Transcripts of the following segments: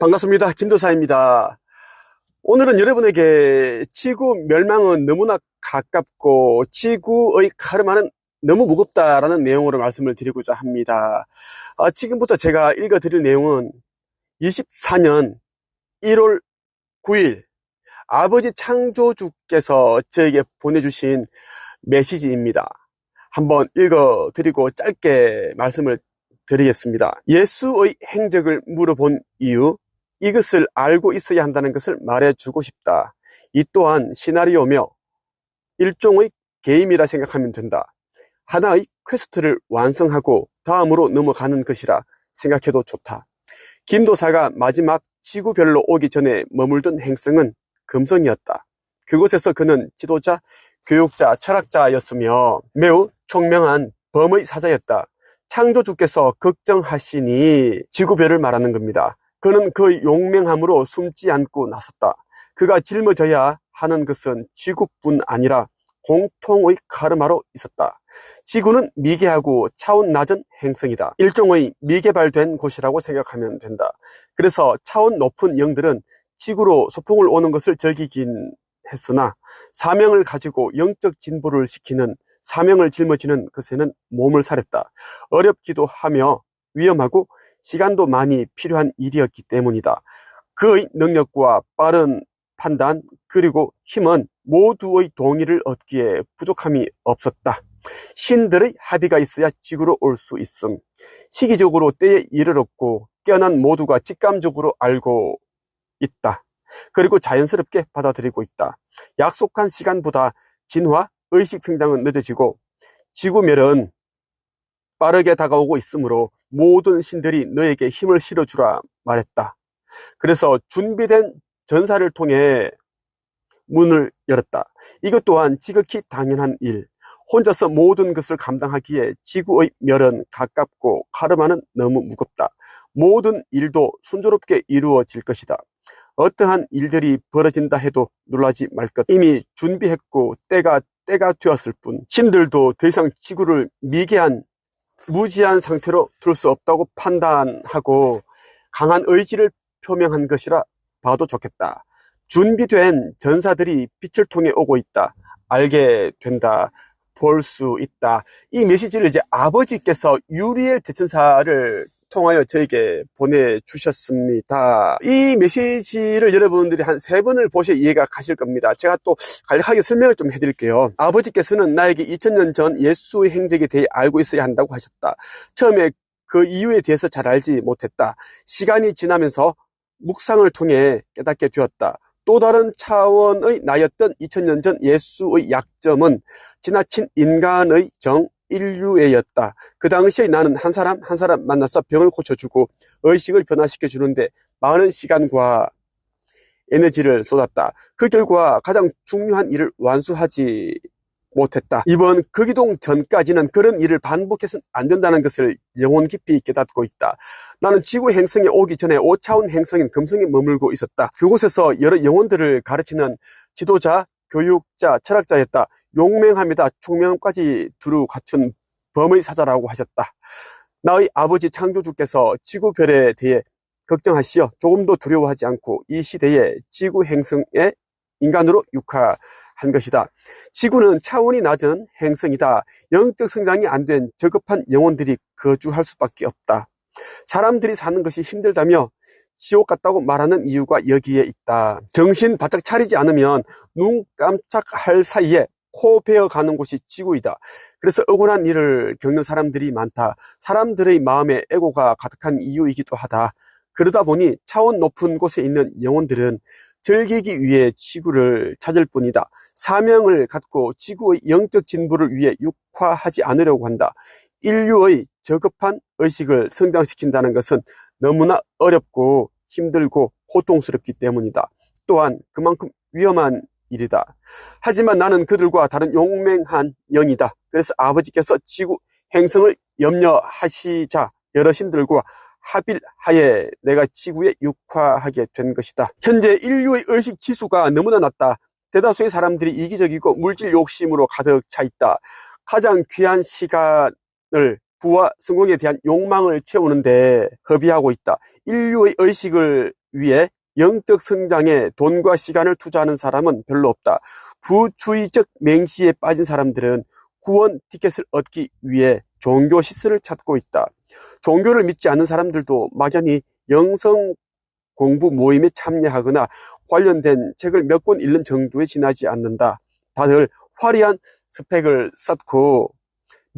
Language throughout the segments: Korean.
반갑습니다. 김도사입니다. 오늘은 여러분에게 지구 멸망은 너무나 가깝고 지구의 카르마는 너무 무겁다라는 내용으로 말씀을 드리고자 합니다. 아, 지금부터 제가 읽어드릴 내용은 24년 1월 9일 아버지 창조주께서 저에게 보내주신 메시지입니다. 한번 읽어드리고 짧게 말씀을 드리겠습니다. 예수의 행적을 물어본 이유, 이것을 알고 있어야 한다는 것을 말해주고 싶다. 이 또한 시나리오며 일종의 게임이라 생각하면 된다. 하나의 퀘스트를 완성하고 다음으로 넘어가는 것이라 생각해도 좋다. 김도사가 마지막 지구별로 오기 전에 머물던 행성은 금성이었다. 그곳에서 그는 지도자, 교육자, 철학자였으며 매우 총명한 범의 사자였다. 창조주께서 걱정하시니 지구별을 말하는 겁니다. 그는 그 용맹함으로 숨지 않고 나섰다. 그가 짊어져야 하는 것은 지구뿐 아니라 공통의 카르마로 있었다. 지구는 미개하고 차원 낮은 행성이다. 일종의 미개발된 곳이라고 생각하면 된다. 그래서 차원 높은 영들은 지구로 소풍을 오는 것을 즐기긴 했으나 사명을 가지고 영적 진보를 시키는 사명을 짊어지는 것에는 몸을 사렸다. 어렵기도 하며 위험하고 시간도 많이 필요한 일이었기 때문이다. 그의 능력과 빠른 판단 그리고 힘은 모두의 동의를 얻기에 부족함이 없었다. 신들의 합의가 있어야 지구로 올 수 있음. 시기적으로 때에 이르렀고 깨어난 모두가 직감적으로 알고 있다. 그리고 자연스럽게 받아들이고 있다. 약속한 시간보다 진화, 의식 성장은 늦어지고 지구멸은 빠르게 다가오고 있으므로 모든 신들이 너에게 힘을 실어주라 말했다. 그래서 준비된 전사를 통해 문을 열었다. 이것 또한 지극히 당연한 일. 혼자서 모든 것을 감당하기에 지구의 멸은 가깝고 카르마는 너무 무겁다. 모든 일도 순조롭게 이루어질 것이다. 어떠한 일들이 벌어진다 해도 놀라지 말 것. 이미 준비했고 때가 때가 되었을 뿐. 신들도 더 이상 지구를 미개한 무지한 상태로 둘 수 없다고 판단하고 강한 의지를 표명한 것이라 봐도 좋겠다. 준비된 전사들이 빛을 통해 오고 있다. 알게 된다. 볼 수 있다. 이 메시지를 이제 아버지께서 유리엘 대천사를 통하여 저에게 보내주셨습니다. 이 메시지를 여러분들이 한 세 번을 보셔 이해가 가실 겁니다. 제가 또 간략하게 설명을 좀 해드릴게요. 아버지께서는 나에게 2000년 전 예수의 행적에 대해 알고 있어야 한다고 하셨다. 처음에 그 이유에 대해서 잘 알지 못했다. 시간이 지나면서 묵상을 통해 깨닫게 되었다. 또 다른 차원의 나였던 2000년 전 예수의 약점은 지나친 인간의 정, 인류애였다. 그 당시에 나는 한 사람 한 사람 만나서 병을 고쳐주고 의식을 변화시켜 주는데 많은 시간과 에너지를 쏟았다. 그 결과 가장 중요한 일을 완수하지 못했다. 이번 극이동 전까지는 그런 일을 반복해서는 안 된다는 것을 영혼 깊이 깨닫고 있다. 나는 지구 행성에 오기 전에 5차원 행성인 금성에 머물고 있었다. 그곳에서 여러 영혼들을 가르치는 지도자, 교육자, 철학자였다. 용맹합니다. 총명까지 두루 갖춘 범의 사자라고 하셨다. 나의 아버지 창조주께서 지구별에 대해 걱정하시어 조금도 두려워하지 않고 이 시대에 지구 행성에 인간으로 육화한 것이다. 지구는 차원이 낮은 행성이다. 영적 성장이 안 된 저급한 영혼들이 거주할 수밖에 없다. 사람들이 사는 것이 힘들다며 지옥 같다고 말하는 이유가 여기에 있다. 정신 바짝 차리지 않으면 눈 깜짝할 사이에 코 베어 가는 곳이 지구이다. 그래서 억울한 일을 겪는 사람들이 많다. 사람들의 마음에 애고가 가득한 이유이기도 하다. 그러다 보니 차원 높은 곳에 있는 영혼들은 즐기기 위해 지구를 찾을 뿐이다. 사명을 갖고 지구의 영적 진보를 위해 육화하지 않으려고 한다. 인류의 저급한 의식을 성장시킨다는 것은 너무나 어렵고 힘들고 고통스럽기 때문이다. 또한 그만큼 위험한 일이다. 하지만 나는 그들과 다른 용맹한 영이다. 그래서 아버지께서 지구 행성을 염려하시자 여러 신들과 합일하에 내가 지구에 육화하게 된 것이다. 현재 인류의 의식 지수가 너무나 낮다. 대다수의 사람들이 이기적이고 물질 욕심으로 가득 차 있다. 가장 귀한 시간을 부와 성공에 대한 욕망을 채우는데 허비하고 있다. 인류의 의식을 위해 영적 성장에 돈과 시간을 투자하는 사람은 별로 없다. 부주의적 맹시에 빠진 사람들은 구원 티켓을 얻기 위해 종교 시설을 찾고 있다. 종교를 믿지 않는 사람들도 막연히 영성 공부 모임에 참여하거나 관련된 책을 몇 권 읽는 정도에 지나지 않는다. 다들 화려한 스펙을 쌓고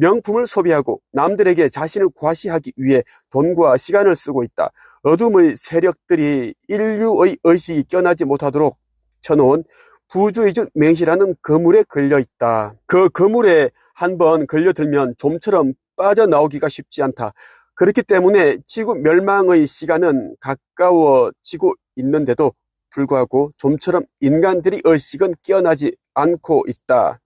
명품을 소비하고 남들에게 자신을 과시하기 위해 돈과 시간을 쓰고 있다. 어둠의 세력들이 인류의 의식이 껴나지 못하도록 쳐놓은 부주의적 맹시라는 그물에 걸려 있다. 그 그물에 한번 걸려들면 좀처럼 빠져나오기가 쉽지 않다. 그렇기 때문에 지구 멸망의 시간은 가까워지고 있는데도 불구하고 좀처럼 인간들이 의식은 깨어나지 않고 있다.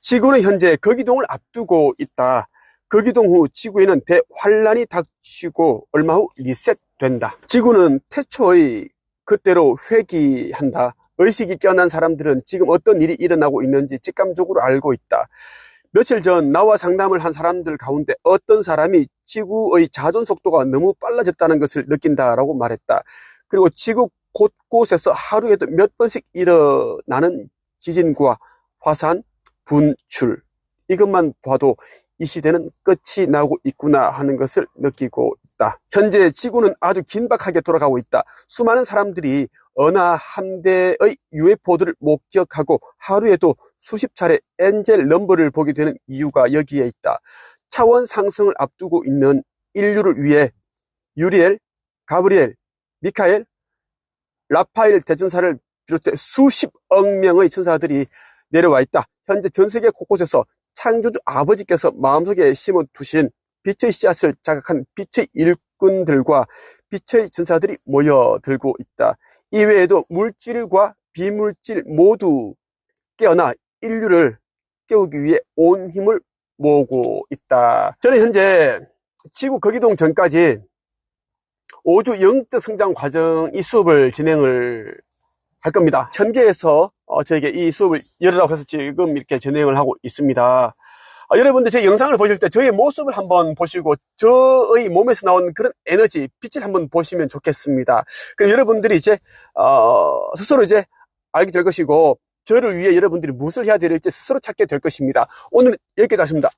지구는 현재 거기동을 앞두고 있다. 거기동 후 지구에는 대환란이 닥치고 얼마 후 리셋된다. 지구는 태초의 그때로 회귀한다. 의식이 깨어난 사람들은 지금 어떤 일이 일어나고 있는지 직감적으로 알고 있다. 며칠 전 나와 상담을 한 사람들 가운데 어떤 사람이 지구의 자전 속도가 너무 빨라졌다는 것을 느낀다라고 말했다. 그리고 지구 곳곳에서 하루에도 몇 번씩 일어나는 지진과 화산, 분출. 이것만 봐도 이 시대는 끝이 나고 있구나 하는 것을 느끼고 있다. 현재 지구는 아주 긴박하게 돌아가고 있다. 수많은 사람들이 은하 함대의 UFO들을 목격하고 하루에도 수십 차례 엔젤 넘버를 보게 되는 이유가 여기에 있다. 차원 상승을 앞두고 있는 인류를 위해 유리엘, 가브리엘, 미카엘, 라파엘 대천사를 비롯해 수십억 명의 천사들이 내려와 있다. 현재 전 세계 곳곳에서 창조주 아버지께서 마음속에 심어 두신 빛의 씨앗을 자각한 빛의 일꾼들과 빛의 천사들이 모여들고 있다. 이외에도 물질과 비물질 모두 깨어나 인류를 깨우기 위해 온 힘을 모으고 있다. 저는 현재 지구 거기동 전까지 5주 영적 성장 과정 이 수업을 진행을 할 겁니다. 천계에서 어, 저에게 이 수업을 열으라고 해서 지금 이렇게 진행을 하고 있습니다. 어, 여러분들 제 영상을 보실 때 저의 모습을 한번 보시고 저의 몸에서 나온 그런 에너지, 빛을 한번 보시면 좋겠습니다. 그럼 여러분들이 이제 어, 스스로 이제 알게 될 것이고 저를 위해 여러분들이 무엇을 해야 될지 스스로 찾게 될 것입니다. 오늘 여기까지 하십니다.